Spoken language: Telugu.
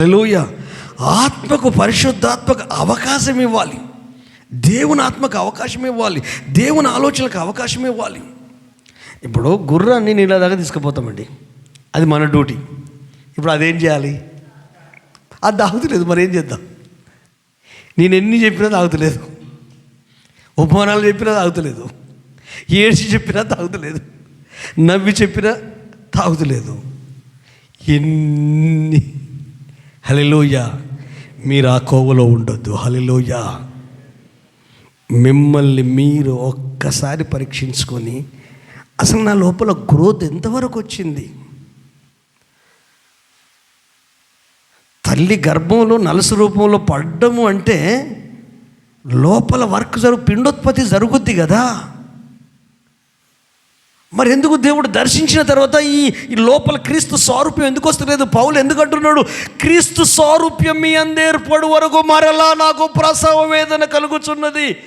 హలోయ ఆత్మకు పరిశుద్ధాత్మకు అవకాశం ఇవ్వాలి. దేవుని ఆత్మకు అవకాశం ఇవ్వాలి. దేవుని ఆలోచనలకు అవకాశం ఇవ్వాలి. ఇప్పుడు గుర్రాన్ని నీళ్ళ దాకా తీసుకుపోతామండి. అది మన డ్యూటీ. ఇప్పుడు అదేం చేయాలి? అది తాగుతలేదు మరి ఏం చేద్దాం? నేను ఎన్ని చెప్పినా తాగుతలేదు. ఉపమానాలు చెప్పినా తాగుతలేదు. ఏడ్చి చెప్పినా తాగుతలేదు. నవ్వి చెప్పినా తాగుతలేదు. ఎన్ని హలిలోయ మీరు ఆ కోవలో ఉండొద్దు. హలిలోయ మిమ్మల్ని మీరు ఒక్కసారి పరీక్షించుకొని అసలు నా లోపల గ్రోత్ ఎంతవరకు వచ్చింది? తల్లి గర్భంలో నలస రూపంలో పడ్డము అంటే లోపల వర్క్ జరుగు పిండోత్పత్తి జరుగుద్ది కదా? మరి ఎందుకు దేవుడు దర్శించిన తర్వాత ఈ లోపల క్రీస్తు సారూప్యం ఎందుకు వస్తలేదు? పౌలు ఎందుకు అంటున్నాడు? క్రీస్తు సారూప్యం మీ అందేర్పడు వరకు మరలా నాకు ప్రసవ వేదన కలుగుచున్నది.